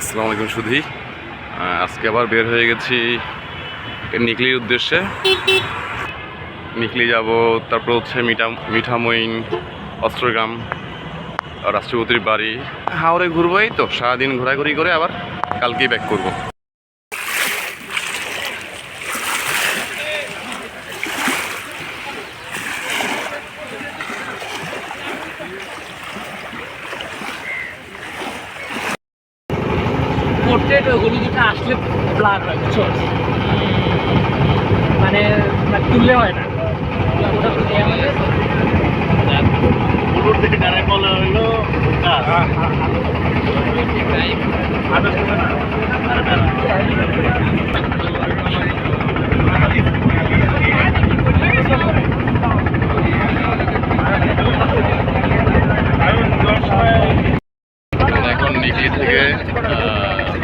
আসসালামু আলাইকুম সুধি। আজকে আবার বের হয়ে গেছি নিকলির উদ্দেশ্যে। নিকলি যাব, তারপর হচ্ছে মিঠা মিঠামইন অস্ত্রগ্রাম রাষ্ট্রপতির বাড়ি। হাওড়ে ঘুরবো এই তো, সারাদিন ঘোরাঘুরি করে আবার কালকেই ব্যাক করব পোর্ট্রেট ওগুলি যেটা আসলে ব্লার হয় বুঝছ মানে মানে তুললে হয় না। এখন নিকলি থেকে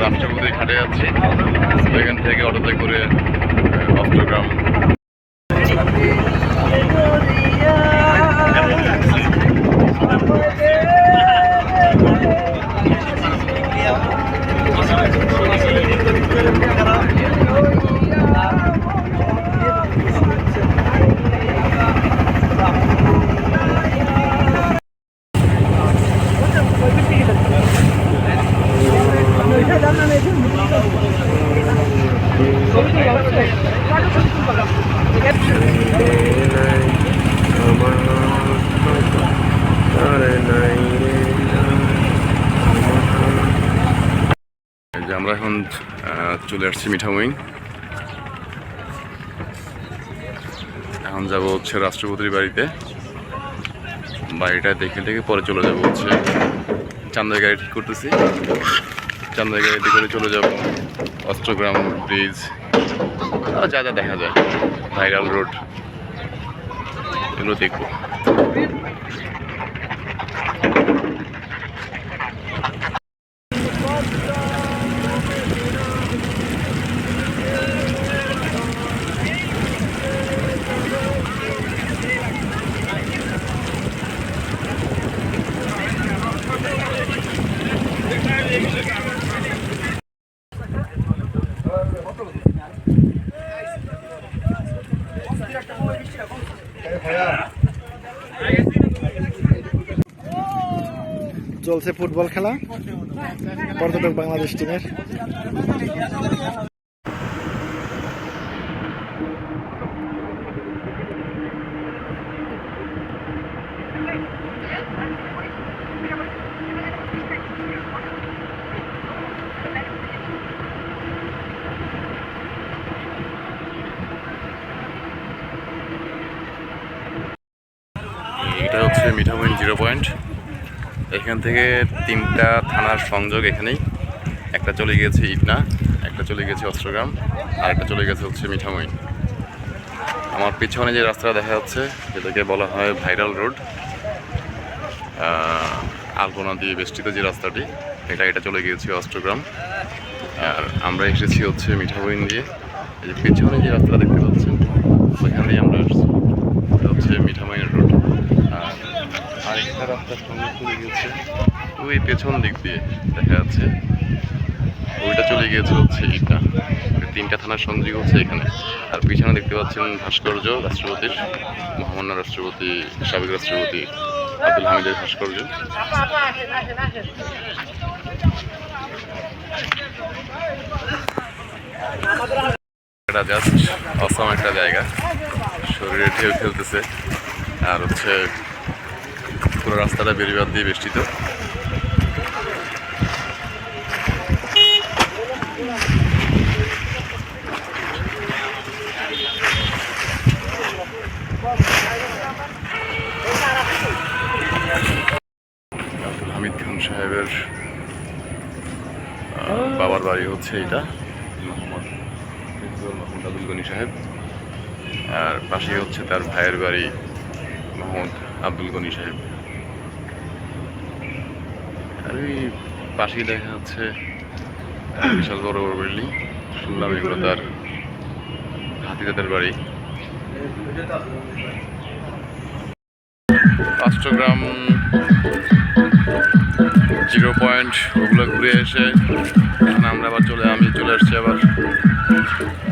রাষ্ট্রপতি ঘাটে যাচ্ছি। এখান থেকে অটোতে করে আহ, চলে আসছি মিঠামইন এখন যাব হচ্ছে রাষ্ট্রপতির বাড়িতে। বাড়িটা দেখে দেখে পরে চলে যাব হচ্ছে চান্দের গাড়ি ঠিক করতেছি। চান্দের গাড়িতে করে চলে যাব অস্ত্রগ্রাম ব্রিজ। আর যা যা দেখা যায়। Viral road. এগুলো দেখব। চলছে ফুটবল খেলা। পর্যটক বাংলাদেশ টিমের। এটা হচ্ছে মিঠামইন জিরো পয়েন্ট। এখান থেকে তিনটা থানার সংযোগ এখানেই। একটা চলে গিয়েছে ইটনা, একটা চলে গেছে অস্ত্রগ্রাম, আর একটা চলে গেছে হচ্ছে মিঠামইন আমার পিছনে যে রাস্তাটা দেখা যাচ্ছে, যেটাকে বলা হয় ভাইরাল রোড আলপনা দিয়ে বেষ্টিত যে রাস্তাটি, এটা এটা চলে গিয়েছে অস্ত্রগ্রাম। আর আমরা এসেছি হচ্ছে মিঠামইন দিয়ে এই যে পিছনে যে রাস্তাটা দেখতে পাচ্ছেন ওইখান দিয়ে আমরা এটা হচ্ছে মিঠামইন রোড। আরেকটা রাস্তার সঙ্গে চলে গিয়েছে। ওই পেছন দিক দিয়ে দেখা যাচ্ছে, ওইটা চলে গিয়েছে হচ্ছে এটা তিনটা থানার সংযোগ হচ্ছে এখানে। আর পিছনে দেখতে পাচ্ছেন ভাস্কর্য রাষ্ট্রপতির মহামান্য রাষ্ট্রপতি, সাবেক রাষ্ট্রপতি আব্দুল হামিদের ভাস্কর্য। অসম একটা জায়গা। শরীরে ঢেউ খেলতেছে। আর হচ্ছে পুরো রাস্তাটা বেরিবাদ দিয়ে বেষ্টিত। হামিদ খান সাহেবের বাবার বাড়ি হচ্ছে এটা মোহাম্মদ মোহাম্মদ আব্দুল গনি সাহেব। আর পাশেই হচ্ছে তার ভাইয়ের বাড়ি মোহাম্মদ আব্দুল গনি সাহেব। ওই পাশেই দেখা যাচ্ছে বিশাল বড় বড় বিল্ডিং, শুনলাম এগুলো তার হাতিদাদের বাড়ি। অষ্টগ্রাম জিরো পয়েন্ট, ওগুলো ঘুরে এসে এখন আমরা আবার চলে, আমি চলে আসছি আবার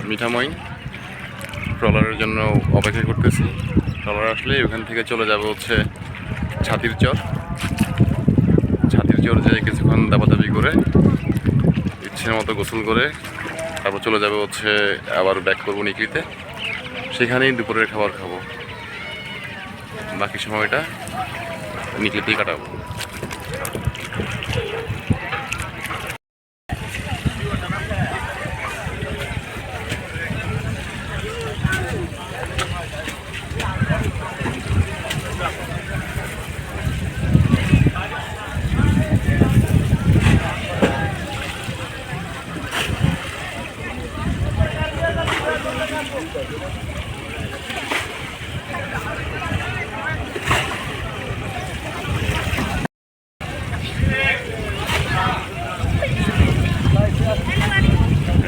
মিঠামই ট্রলারের জন্য অপেক্ষা করতেছি। ট্রলার আসলে ওখান থেকে চলে যাবে হচ্ছে ছাতির চর ছাতির যায় কিছুক্ষণ দাবাদাবি করে ইচ্ছে মতো গোসল করে, তারপর চলে যাবে হচ্ছে আবার ব্যাক করব নিকলিতে সেখানেই দুপুরের খাবার খাব। বাকি সময়টা নিকলিতেই কাটাবো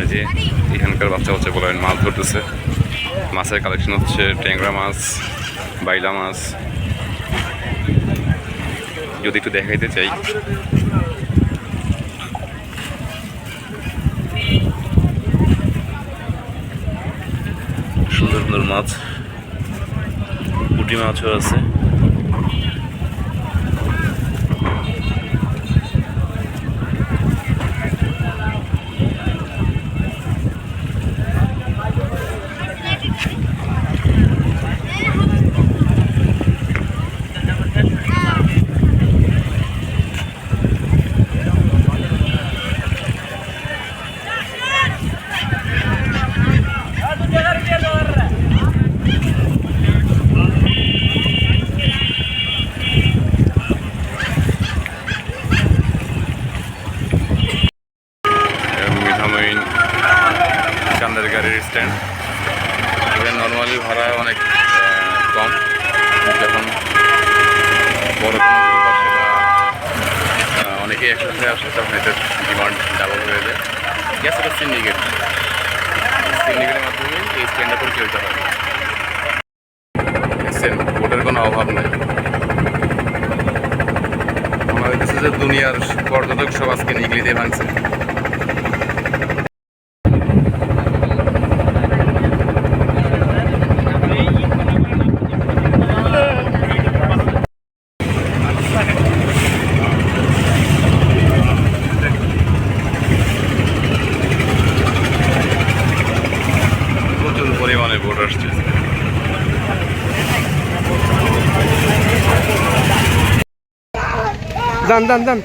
এই যে বাচ্চা বলেন মাছ ধরতেছে। মাছের কালেকশন হচ্ছে ট্যাংরা মাছ, বাইলা মাছ। যদি একটু দেখাইতে চাই। সুন্দর সুন্দর মাছ। পুটি মাছও আছে মিঠামইন চান্দের গাড়ির স্ট্যান্ড এখানে নর্মালি ভাড়া অনেক কম। যখন বড় অনেকেই একসাথে আসে, তখন এদের ডিমান্ড ডাবল হয়ে যায়। গ্যাস এটা সিন্ডিকেট সিন্ডিকেটের মাধ্যমে এই স্ট্যান্ডটা পরিচালিত হয়। দেখছেন ভোটের কোনো অভাব নেই। দুনিয়ার পর্যটক সব আজকে নিগলিতে ভাঙছে প্রচুর পরিমাণে ভোট আসছে যান যান যান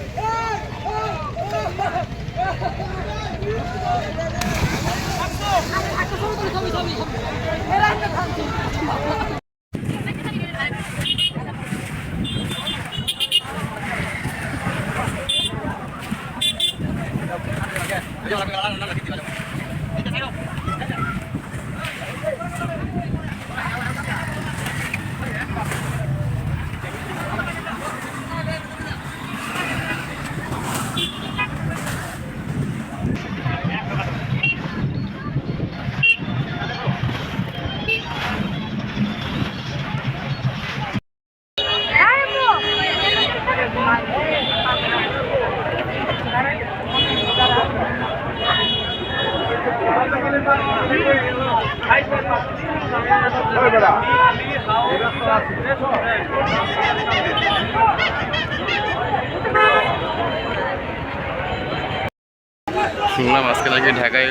শুনলাম আজকে নাকি ঢাকায়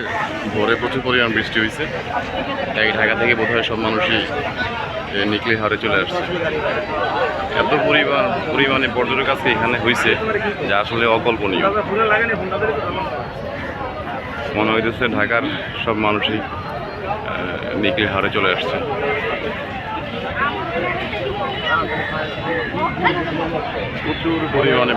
ভোরে প্রচুর পরিমাণ বৃষ্টি হয়েছে। তাই ঢাকা থেকে বোধহয় সব মানুষই নিকলি হারে চলে আসছে। এত পরিমাণ, পরিমাণে পর্যটক আজকে এখানে হয়েছে, যা আসলে অকল্পনীয়। মনে হইতেছে ঢাকার সব মানুষই নিকলি হারে চলে আসছে। প্রচুর পরিমাণে